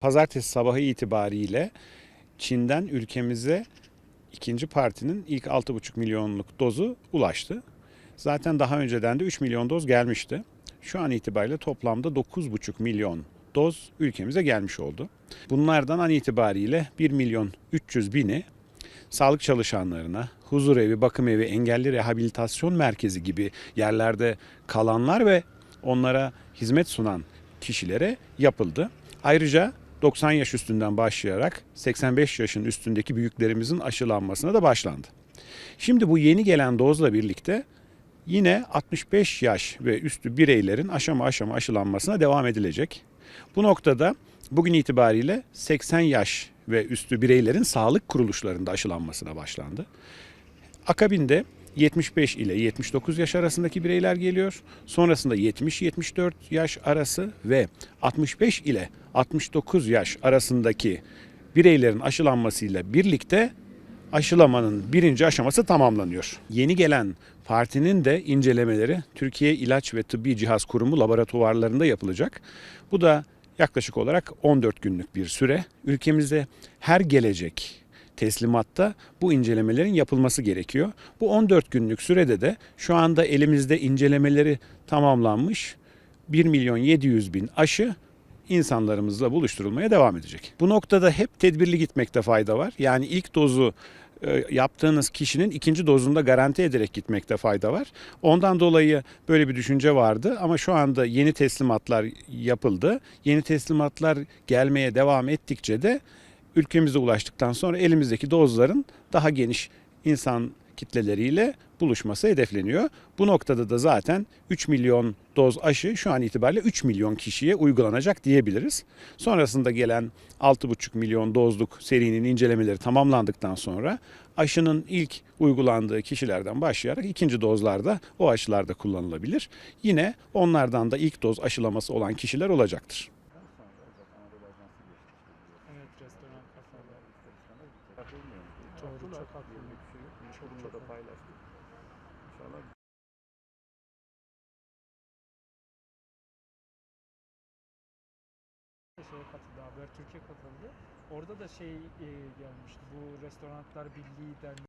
Pazartesi sabahı itibariyle Çin'den ülkemize ikinci partinin ilk 6,5 milyonluk dozu ulaştı. Zaten daha önceden de 3 milyon doz gelmişti. Şu an itibariyle toplamda 9,5 milyon doz ülkemize gelmiş oldu. Bunlardan an itibariyle 1 milyon 300 bini sağlık çalışanlarına, huzur evi, bakım evi, engelli rehabilitasyon merkezi gibi yerlerde kalanlar ve onlara hizmet sunan kişilere yapıldı. Ayrıca 90 yaş üstünden başlayarak 85 yaşın üstündeki büyüklerimizin aşılanmasına da başlandı. Şimdi bu yeni gelen dozla birlikte yine 65 yaş ve üstü bireylerin aşama aşama aşılanmasına devam edilecek. Bu noktada bugün itibariyle 80 yaş ve üstü bireylerin sağlık kuruluşlarında aşılanmasına başlandı. Akabinde 75 ile 79 yaş arasındaki bireyler geliyor. Sonrasında 70-74 yaş arası ve 65 ile 69 yaş arasındaki bireylerin aşılanmasıyla birlikte aşılamanın birinci aşaması tamamlanıyor. Yeni gelen partinin de incelemeleri Türkiye İlaç ve Tıbbi Cihaz Kurumu laboratuvarlarında yapılacak. Bu da yaklaşık olarak 14 günlük bir süre. Ülkemizde her gelecek teslimatta bu incelemelerin yapılması gerekiyor. Bu 14 günlük sürede de şu anda elimizde incelemeleri tamamlanmış 1 milyon 700 bin aşı insanlarımızla buluşturulmaya devam edecek. Bu noktada hep tedbirli gitmekte fayda var. Yani ilk dozu e, yaptığınız kişinin ikinci dozunda garanti ederek gitmekte fayda var. Ondan dolayı böyle bir düşünce vardı ama şu anda yeni teslimatlar yapıldı. Yeni teslimatlar gelmeye devam ettikçe de ülkemize ulaştıktan sonra elimizdeki dozların daha geniş insan kitleleriyle buluşması hedefleniyor. Bu noktada da zaten 3 milyon doz aşı şu an itibariyle 3 milyon kişiye uygulanacak diyebiliriz. Sonrasında gelen 6,5 milyon dozluk serinin incelemeleri tamamlandıktan sonra aşının ilk uygulandığı kişilerden başlayarak ikinci dozlarda o aşılarda kullanılabilir. Yine onlardan da ilk doz aşılaması olan kişiler olacaktır. Evet restoran kafalar. Doğru çok haklı. Çok çok haklı. paylaştık. İnşallah Şeye katıldı, Haber Türkiye katıldı. Orada da şey e, gelmişti. Bu Restoranlar Birliği Derneği